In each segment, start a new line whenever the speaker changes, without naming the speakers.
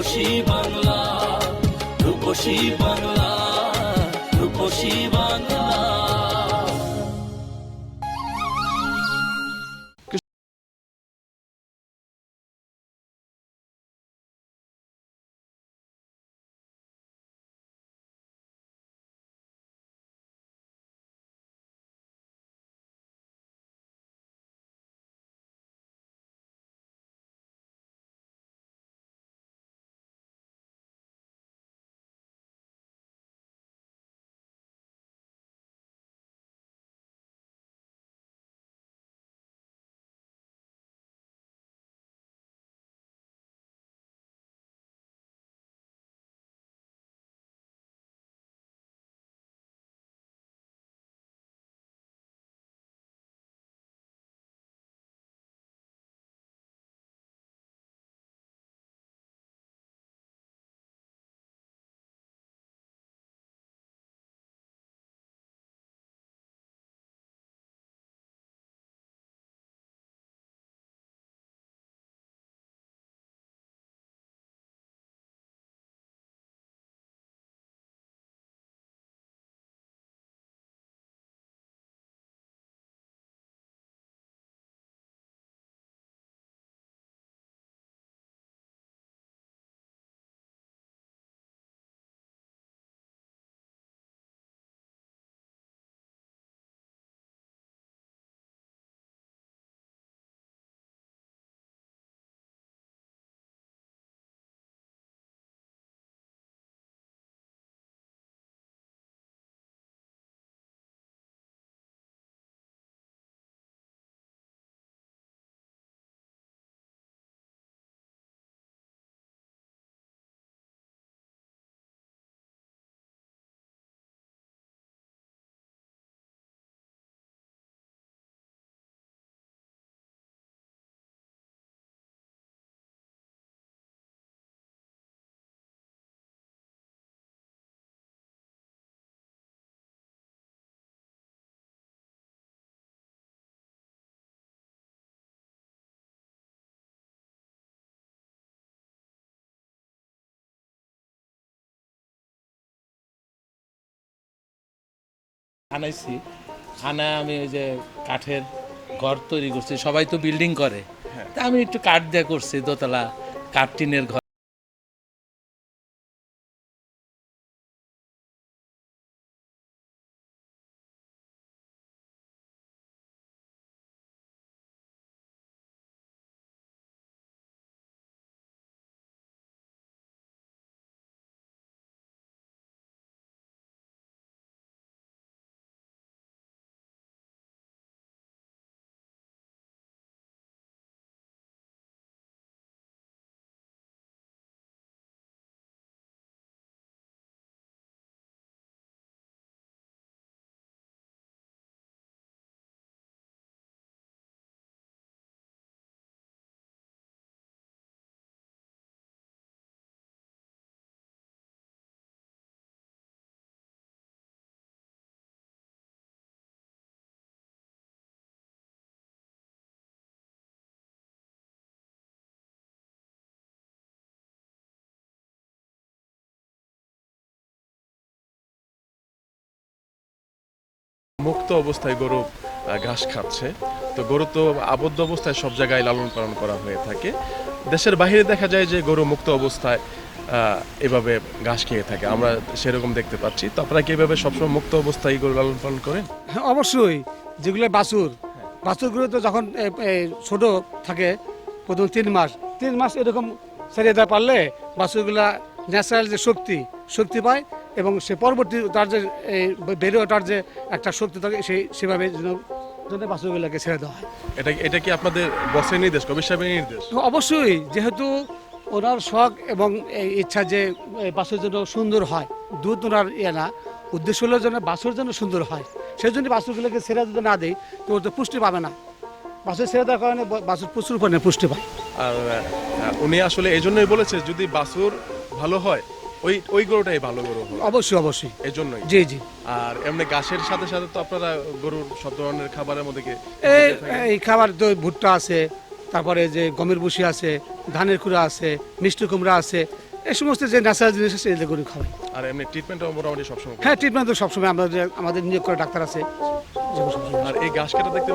রূপসী বাংলা রূপসী বাংলা রূপসী বাংলা।
আনাইছি। আনা আমি ওই যে কাঠের ঘর তৈরি করছি সবাই তো বিল্ডিং করে। তা আমি একটু কাঠ দিয়ে করছি দোতলা কাঠ টিনের ঘর।
মুক্ত অবস্থায় গরু ঘাস খাচ্ছে। তো গরু তো আবদ্ধ অবস্থায় সব জায়গায় লালন পালন করা হয়ে থাকে। দেশের বাইরে দেখা যায় যে গরু মুক্ত অবস্থায় এভাবে ঘাস খেয়ে থাকে। আমরা সেরকম দেখতে পাচ্ছি। তো আপনারা কি এভাবে সবসময় মুক্ত অবস্থায় গরু লালন পালন করেন?
হ্যাঁ অবশ্যই। যেগুলো বাছুর, বাছুরগুলো তো যখন ছোট থাকে, প্রথম তিন মাস তিন মাস এরকম ছেড়ে দেওয়া পারলে বাছুরগুলা ন্যাচারাল যে শক্তি শক্তি পায় এবং সে পরবর্তী তার যে বেড়ে ওঠার যে একটা শক্তি থাকে সেই সেভাবে যেন জন্য বাছুরগুলোকে ছেড়ে দেওয়া হয়।
এটা এটা কি আপনাদের বসের নির্দেশ কবির সাহেবের নির্দেশ?
অবশ্যই যেহেতু ওনার শখ এবং এই ইচ্ছা যে বাছুর যেন সুন্দর হয় দুধ ওনার ইয়ে না উদ্দেশ্য হলো যেন বাছুর জন্য সুন্দর হয়। সেই জন্য বাছুরগুলোকে ছেড়ে যদি না দেয় তো ও তো পুষ্টি পাবে না। বাছুর ছেড়ে দেওয়ার কারণে ব- বাছুর প্রচুর পরিমাণে পুষ্টি পায়।
আর উনি আসলে এই জন্যই বলেছে যদি বাছুর ভালো হয় ওই ওই গরুটাই ভালো গরু
অবশ্যই অবশ্যই।
এই জন্যই
জি জি।
আর এমনি ঘাসের সাথে সাথে তো আপনারা গরুর সব ধরনের খাবারের মধ্যে কি
এই খাবার তো ভুট্টা আছে তারপরে যে গমের ভুসি আছে ধানের কুড়া আছে মিষ্টি কুমড়া আছে এই সমস্ত যে ন্যাচারাল জিনিস আছে এগুলো গরু খাওয়াই
আর এমনি ট্রিটমেন্টও মোটামুটি সবসময়
হ্যাঁ ট্রিটমেন্ট তো সবসময় আমাদের আমাদের নিয়োগ করা ডাক্তার আছে।
আর এই ঘাস কাটা দেখতে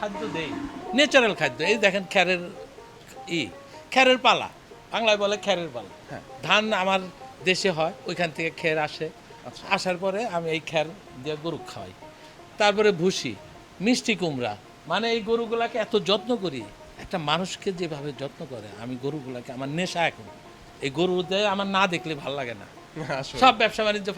খাদ্য দেই। ন্যাচারাল খাদ্য এই দেখেন খ্যারের ই খ্যারের পালা। বাংলায় বলে খ্যারের পালা। ধান আমার দেশে হয় ওইখান থেকে খের আসে। আসার পরে আমি এই খ্যার দিয়ে গরু খাওয়াই। তারপরে ভুসি মিষ্টি কুমড়া। মানে এই গরুগুলাকে এত যত্ন করি একটা মানুষকে যেভাবে যত্ন করে আমি গরুগুলাকে আমার নেশা এখন। এই গরু গরুদের আমার না দেখলে ভালো লাগে না। সব ব্যবসা বাণিজ্য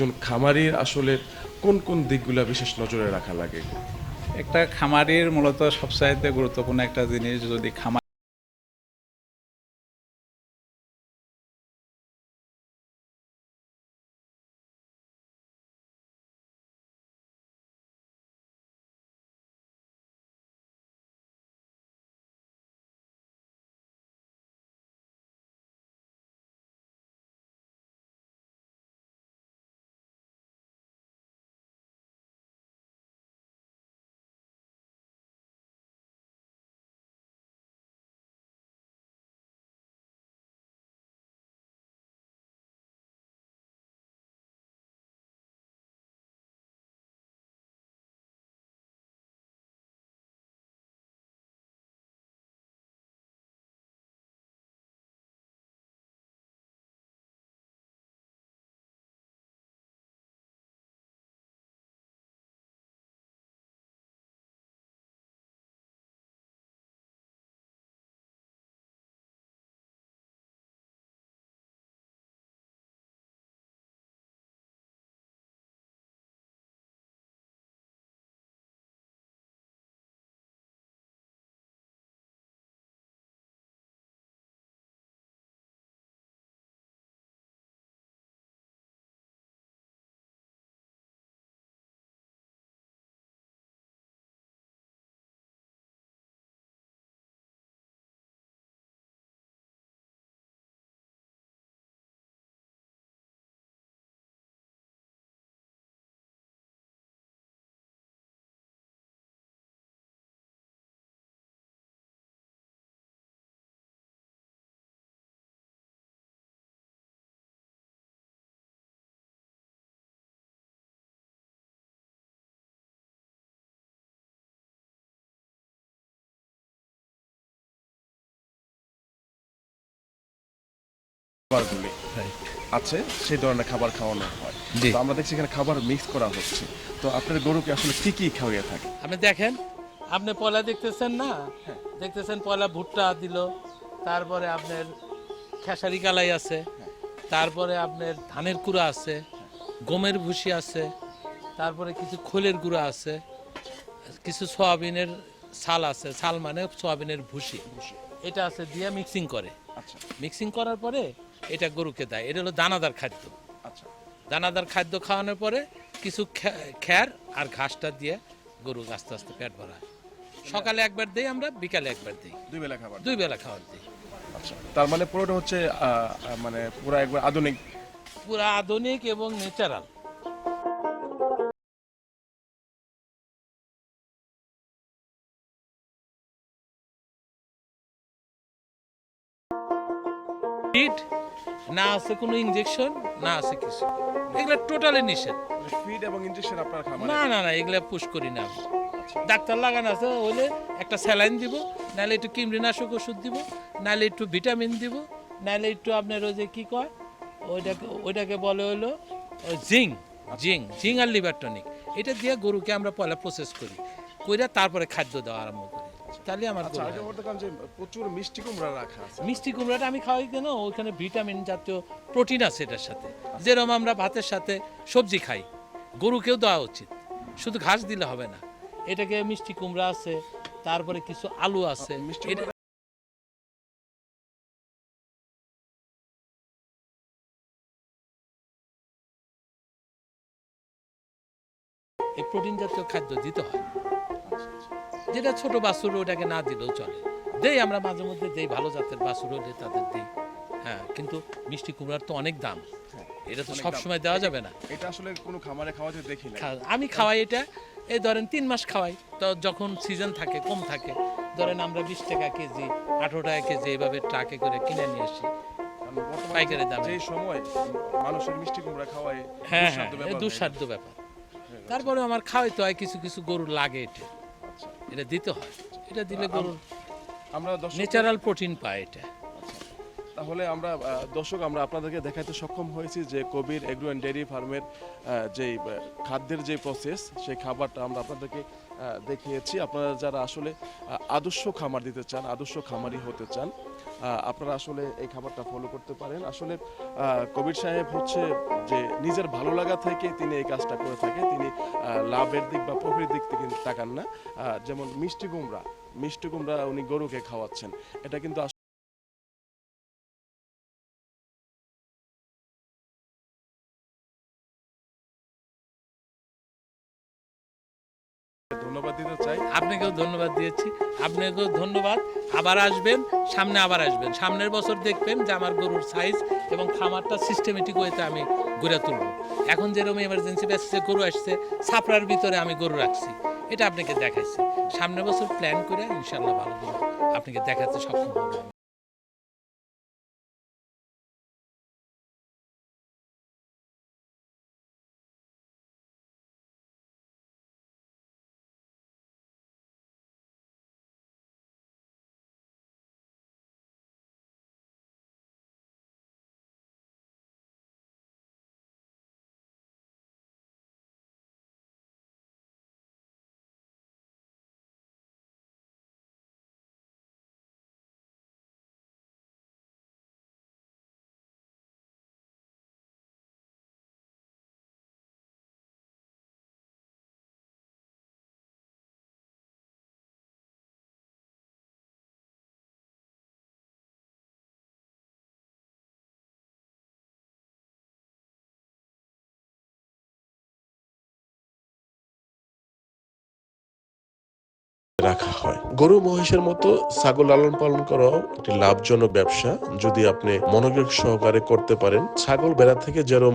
একজন খামারির আসলে কোন কোন দিকগুলো বিশেষ নজরে রাখা লাগে?
একটা খামারির মূলত সবচাইতে গুরুত্বপূর্ণ একটা জিনিস যদি খামার
খাবারগুলি আছে সেই ধরনের খাবার খাওয়ানো হয়। তো আমরা দেখছি এখানে খাবার মিক্স করা হচ্ছে। তো আপনার গরুকে আসলে কি কি খাওয়াইয়া থাকে?
আপনি দেখেন আপনি পয়লা দেখতেছেন না? দেখতেছেন পয়লা ভুট্টা দিল তারপরে আপনার খেসারি কালাই আছে তারপরে আপনার ধানের কুড়া আছে গমের ভুসি আছে তারপরে কিছু খোলের গুঁড়া আছে কিছু সয়াবিনের ছাল আছে ছাল মানে সয়াবিনের ভুসি। এটা আছে দিয়ে মিক্সিং করে।
আচ্ছা।
মিক্সিং করার পরে এটা গরুকে দেয়। এটা হলো দানাদার খাদ্য।
আচ্ছা।
দানাদার খাদ্য খাওয়ানোর পরে কিছু খ্যার আর ঘাসটা দিয়ে গরু আস্তে আস্তে পেট ভরায় সকালে একবার দিই আমরা বিকালে একবার দিই।
দুই বেলা খাবার
দুই। বেলা খাবার দিই।
আচ্ছা। তার মানে পুরোটা হচ্ছে মানে পুরো একবার আধুনিক?
পুরো আধুনিক এবং ন্যাচারাল না আছে কোনো ইনজেকশন না আছে কিছু। এগুলো টোটালি নিষেধ।
ফিড এবং ইনজেকশন আপনার খামারে
না না না এগুলো পুশ করি না ডাক্তার লাগানো আছে হলে একটা স্যালাইন দিব নাহলে একটু কীটনাশক ওষুধ দিব নাহলে একটু ভিটামিন দিব নাহলে একটু আপনার ওই যে কী কয় ওইটাকে ওইটাকে বলে হলো জিং জিং জিং আর লিভার টনিক এটা দিয়ে গরুকে আমরা পয়লা প্রসেস করি। কইরা তারপরে খাদ্য দেওয়া আরম্ভ করি। তাহলে আমার
আচ্ছা আগে যে প্রচুর মিষ্টি কুমড়া রাখা আছে।
মিষ্টি কুমড়াটা আমি খাওয়াই কেন? ওইখানে ভিটামিন জাতীয় প্রোটিন আছে এটার সাথে। যেরকম আমরা ভাতের সাথে সবজি খাই গরুকেও দেওয়া উচিত। শুধু ঘাস দিলে হবে না। এটাকে মিষ্টি কুমড়া আছে তারপরে কিছু আলু আছে।
মিষ্টি
এই প্রোটিন জাতীয় খাদ্য দিতে হয়। যেটা ছোট বাছুর ওটাকে না দিলেও চলে। দেই আমরা মাঝে মধ্যে দেই ভালো জাতের বাছুর হলে তাদের দিই। হ্যাঁ কিন্তু মিষ্টি কুমড়ার তো অনেক দাম। এটা তো সব সময় দেওয়া যাবে না।
এটা আসলে কোনো খামারে খাওয়াতে দেখি না।
আমি খাওয়াই এটা এই ধরেন তিন মাস খাওয়াই। তো যখন সিজন থাকে কম থাকে ধরেন আমরা বিশ টাকা কেজি আঠারো টাকা কেজি এইভাবে ট্রাকে করে কিনে নিয়ে আসি। পাইকারি দামে।
যে সময় মানুষের মিষ্টি কুমড়া খাওয়ায়
হ্যাঁ হ্যাঁ
সুস্বাদু ব্যাপার হয়ে
দুঃসাধ্য ব্যাপার। তারপরে আমার খাওয়াইতে হয় কিছু কিছু গরু লাগে এটা। এটা দিতে হয়। এটা দিলে গরুর
আমরা
ন্যাচারাল প্রোটিন পাই এটা।
তাহলে আমরা দর্শক আমরা আপনাদেরকে দেখাতে সক্ষম হয়েছি যে কবির এগ্রো অ্যান্ড ডেয়ারি ফার্মের যে খাদ্যের যে প্রসেস সেই খাবারটা আমরা আপনাদেরকে দেখিয়েছি। আপনারা যারা আসলে আদর্শ খামার দিতে চান, আদর্শ খামারি হতে চান আপনারা আসলে এই খাবারটা ফলো করতে পারেন। আসলে কবির সাহেব হচ্ছে যে নিজের ভালো লাগা থেকে তিনি এই কাজটা করে থাকেন। তিনি লাভের দিক বা প্রফিট দিক থেকে তাকান না। যেমন মিষ্টি কুমড়া মিষ্টি কুমড়া উনি গরুকে খাওয়াচ্ছেন। এটা কিন্তু
আপনাকেও ধন্যবাদ দিয়েছি। আপনাকেও ধন্যবাদ। আবার আসবেন, সামনে আবার আসবেন। সামনের বছর দেখবেন যে আমার গরুর সাইজ এবং খামারটা সিস্টেমেটিক ওয়েতে আমি গড়ে তুলব। এখন যেরকম এমার্জেন্সি বেসিসে গরু আসছে, ছাপড়ার ভিতরে আমি গরু রাখছি। এটা আপনাকে দেখাইছি। সামনের বছর প্ল্যান করে ইনশাল্লাহ ভালো আপনাকে দেখাতে সক্ষম হব।
রাখা হয়। গরু মহিষের মতো ছাগল লালন পালন করাও একটি লাভজনক ব্যবসা। যদি আপনি মনোযোগ সহকারে করতে পারেন, ছাগল বেড়া থেকে যেরকম